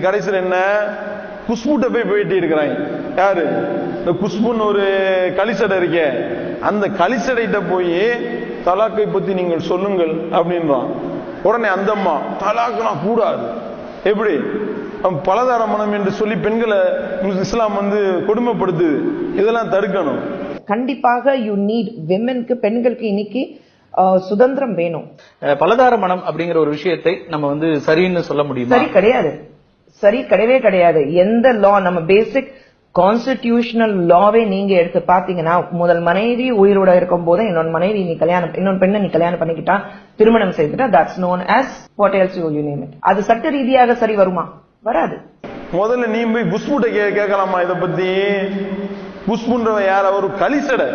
கடைசியில் என்ன? குஷ்புட்ட போய் பேட்டி எடுக்கிறாங்க யாரு? இந்த குஷ்புன்னு ஒரு களிசடை இருக்கே. அந்த களிசடைகிட்ட போய் தலாக்கை பத்தி நீங்கள் சொல்லுங்கள் அப்படின்றான். உடனே அந்த அம்மா தலாக்குலாம் கூடாது. எப்படி? பலதார மனம் என்று சொல்லி பெண்களை இஸ்லாம் வந்து கொடுமைப்படுத்துது. இதெல்லாம் தடுக்கணும். கண்டிப்பாக யூ நீட் விமென்க்கு பெண்களுக்கு இன்னைக்கு சுதந்திரம் வேணும். பலதார மனம் அப்படிங்கிற ஒரு விஷயத்தை நம்ம வந்து சரின்னு சொல்ல முடியுமா? சரி கிடையாது. சரி கிடையவே கிடையாது. எந்த லா நம்ம பேசிக் கான்ஸ்டிடியூஷனல் லாவே நீங்க எடுத்து பாத்தீங்கன்னா முதல் மனைவி உயிரோட இருக்கும் போது இன்னொரு மனைவி நீ கல்யாணம் இன்னொரு பெண்ணை நீ கல்யாணம் பண்ணிக்கிட்டா திருமணம் செய்துட்டா that's known as what else you you name அது சட்ட ரீதியாக சரி வருமா? வராது. முதல்ல நீ போய் புஷ்புட்ட கே கேட்கலாமா இதை பத்தி? குஷ்புன்றவ யார்? ஒரு கலிசடை.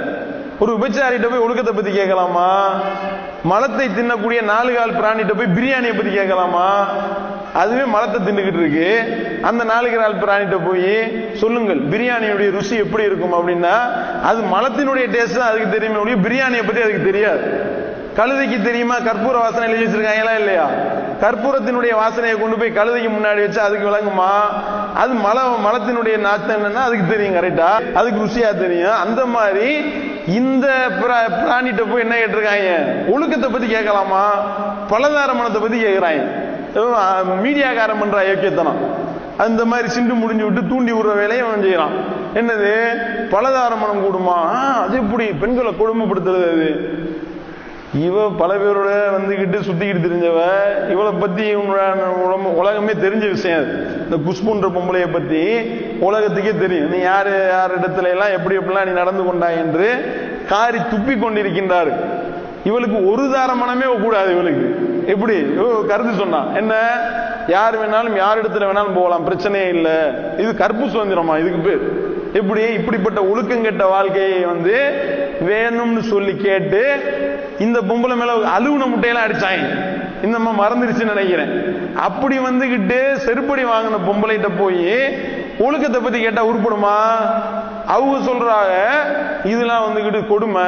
ஒரு விபச்சாரிட்ட போய் ஒழுக்கத்தை பத்தி கேட்கலாமா? மலத்தை தின்னக்கூடிய நாலு கால் பிராணிட்ட போய் பிரியாணியை பத்தி கேட்கலாமா? அதுவே மலத்தை தின்னுக்கிட்டு இருக்கு. அந்த நாளுக்கு நாள் பிராணிகிட்ட போய் சொல்லுங்கள் பிரியாணியுடைய ருசி எப்படி இருக்கும் அப்படின்னா அது மலத்தினுடைய டேஸ்ட் தான் அதுக்கு தெரியுமே ஒழிய பிரியாணியை பற்றி அதுக்கு தெரியாது. கழுதைக்கு தெரியுமா? கற்பூர வாசனை எழுதி வச்சிருக்காங்களா இல்லையா? கற்பூரத்தினுடைய வாசனையை கொண்டு போய் கழுதைக்கு முன்னாடி வச்சு அதுக்கு விளங்குமா? அது மல மலத்தினுடைய நாத்தம் என்னன்னா அதுக்கு தெரியும் கரெக்டா அதுக்கு ருசியா தெரியும். அந்த மாதிரி இந்த பிரா- பிராணிட்ட போய் என்ன கேட்டிருக்காங்க? ஒழுக்கத்தை பத்தி கேட்கலாமா? பலதார மனத்தை பத்தி கேட்கிறாங்க. மீடியாக்காரன் பண்ற யோக்கியத்தனம் அந்த மாதிரி சிண்டு முடிஞ்சு விட்டு தூண்டி விடுற வேலையை அவன் செய்யறான். என்னது? பலதாரமனம் கூடுமா? அது எப்படி? பெண்களை கொடுமைப்படுத்துறது அது. இவ பல பேரோட வந்துகிட்டு சுத்திக்கிட்டு தெரிஞ்சவ இவளை பத்தி உடம்பு உலகமே தெரிஞ்ச விஷயம் அது. இந்த குஷ்புன்ற பொம்பளைய பத்தி உலகத்துக்கே தெரியும். நீ யாரு யார் இடத்துல எல்லாம் எப்படி எப்படிலாம் நீ நடந்து கொண்டாய் என்று காரி துப்பி கொண்டிருக்கின்றார் இவளுக்கு ஒரு தார மனமே கூடாது இவளுக்கு. எப்படி? கருத்து சொன்னா. என்ன? யார் வேணாலும் யார் இடத்துல வேணாலும் போகலாம். பிரச்சனையே இல்லை. இது கற்பு சுதந்திரமா? இதுக்கு பேர். எப்படி? இப்படிப்பட்ட ஒழுக்கம் கெட்ட வாழ்க்கையை வந்து வேணும்னு சொல்லி கேட்டு இந்த பொம்பளை மேல அலுவன முட்டையெல்லாம் அடிச்சாங்க. இந்த மறந்துருச்சுன்னு நினைக்கிறேன். அப்படி வந்துகிட்டு செருப்படி வாங்கின பொம்பளைகிட்ட போய் ஒழுக்கத்தை பத்தி கேட்டா உருப்படுமா? அவங்க சொல்றாங்க இதெல்லாம் வந்துகிட்டு கொடுமை.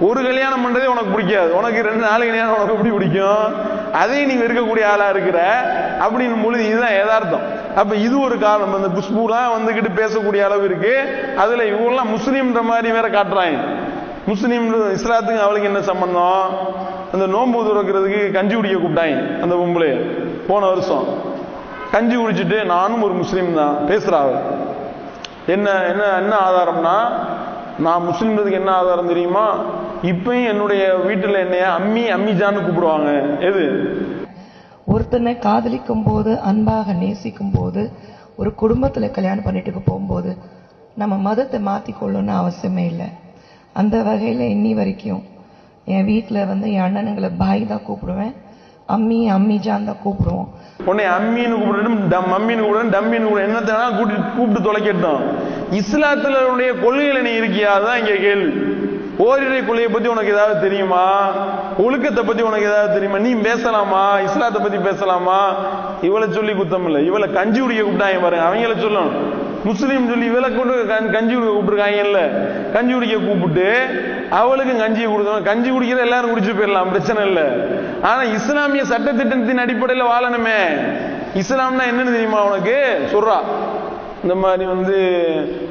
ஒரு கல்யாணம் பண்றதே உனக்கு பிடிக்காது. உனக்கு ரெண்டு நாலு கல்யாணம் உனக்கு எப்படி பிடிக்கும்? அதையும் நீ வெறுக்கக்கூடிய ஆளா இருக்கிற? அப்படின்னு பொழுது இதுதான் யதார்த்தம். அப்ப இது ஒரு காரணம். இந்த குஷ்புலாம் வந்துகிட்டு பேசக்கூடிய அளவு இருக்கு. அதுல இவங்கெல்லாம் முஸ்லீம்ன்ற மாதிரி வேற காட்டுறாங்க. முஸ்லீம் இஸ்லாத்துக்கு அவளுக்கு என்ன சம்பந்தம்? அந்த நோன்பு துறக்கிறதுக்கு கஞ்சி குடிக்க கூப்பிட்டாங்க அந்த பொம்பளை போன வருஷம். கஞ்சி குடிச்சிட்டு நானும் ஒரு முஸ்லீம் தான். பேசுகிறாள் என்ன என்ன என்ன ஆதாரம்னா நான் முஸ்லீம்ன்றதுக்கு என்ன ஆதாரம் தெரியுமா? இப்பயும் என்னுடைய வீட்டில் என்னைய அம்மி அம்மிஜான்னு கூப்பிடுவாங்க. எது? ஒருத்தனை காதலிக்கும் போது அன்பாக நேசிக்கும் போது ஒரு குடும்பத்தில் கல்யாணம் பண்ணிட்டு போகும்போது நம்ம மதத்தை மாற்றிக்கொள்ளணும்னு அவசியமே இல்லை. அந்த வகையில் இன்னி வரைக்கும் என் வீட்டில் வந்து என் அண்ணனுங்களை பாய் தான் கூப்பிடுவேன். அம்மி அம்மிஜான் தான் கூப்பிடுவோம். உன்னை அம்மின்னு கூப்பிடணும் டம் அம்மின்னு கூப்பிடணும் டம்மின்னு கூப்பிட என்னத்தை கூப்பிட்டு கூட்டிட்டு கூப்பிட்டு தொலைக்கட்டும். இஸ்லாத்துல உடைய கொள்கையில நீ இருக்கியா? அதுதான் இங்கே கேள்வி. ஓரிரை கொள்கையை பத்தி உனக்கு ஏதாவது தெரியுமா? ஒழுக்கத்தை பத்தி உனக்கு ஏதாவது தெரியுமா? நீ பேசலாமா? இஸ்லாத்தை பத்தி பேசலாமா? இவளை சொல்லி குத்தம் இல்லை இவளை கஞ்சி குடிக்க கூப்பிட்டாங்க பாருங்க. அவங்கள சொல்லணும். முஸ்லீம் சொல்லி இவளை கொண்டு கஞ்சி குடிக்க கூப்பிட்டுருக்காங்கல்ல. கஞ்சி குடிக்க கூப்பிட்டு அவளுக்கு கஞ்சியை கொடுக்கணும். கஞ்சி குடிக்கிற எல்லாரும் குடிச்சு போயிடலாம். பிரச்சனை இல்லை. ஆனா இஸ்லாமிய சட்டத்திட்டத்தின் அடிப்படையில் வாழணுமே. இஸ்லாம்னா என்னன்னு தெரியுமா உனக்கு? சொல்றா. இந்த மாதிரி வந்து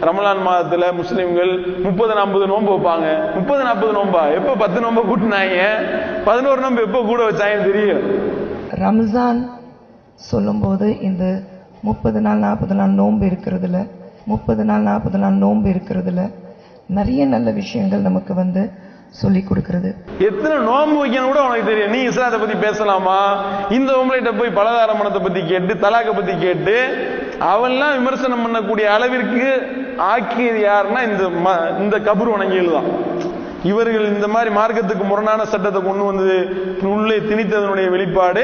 ரமலான் மாதத்துல முஸ்லீம்கள் முப்பது நாற்பது நோன்பு வைப்பாங்க. முப்பது நாற்பது நோன்பா? எப்ப பத்து நோன்பை கூட்டினாங்க? பதினோரு நோன்பு எப்ப கூட வச்சாங்க தெரியும். ரம்ஜான் சொல்லும்போது இந்த முப்பது நாள் நாற்பது நாள் நோன்பு இருக்கிறதுல முப்பது நாள் நாற்பது நாள் நோன்பு இருக்கிறதுல நிறைய நல்ல விஷயங்கள் நமக்கு வந்து சொல்லி கொடுக்கிறது. எத்தனை நோன்பு வைக்கணும் கூட உனக்கு தெரியும். நீ இஸ்லாத்தை பத்தி பேசலாமா? இந்த உங்கள்கிட்ட போய் பலதார மனத்தை பத்தி கேட்டு தலாக்க பத்தி கேட்டு அவன்லாம் விமர்சனம் பண்ணக்கூடிய அளவிற்கு ஆக்கியது யாருன்னா இந்த ம- இந்த கபர் வணங்கியல் தான் இவர்கள் இந்த மாதிரி மார்க்கத்துக்கு முரணான சட்டத்தை கொண்டு வந்து உள்ளே திணித்ததனுடைய வெளிப்பாடு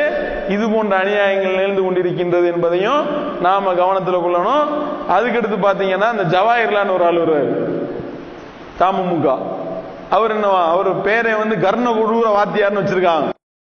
இது போன்ற அநியாயங்கள் நிகழ்ந்து கொண்டிருக்கின்றது என்பதையும் நாம கவனத்தில் கொள்ளணும். அதுக்கடுத்து பாத்தீங்கன்னா இந்த ஜவாஹர்லான்னு ஒரு ஆள் வருவார். தமுமுக அவர் என்னவா? அவர் பேரை வந்து கர்ண கொடூர வாத்தியார்னு வச்சிருக்காங்க.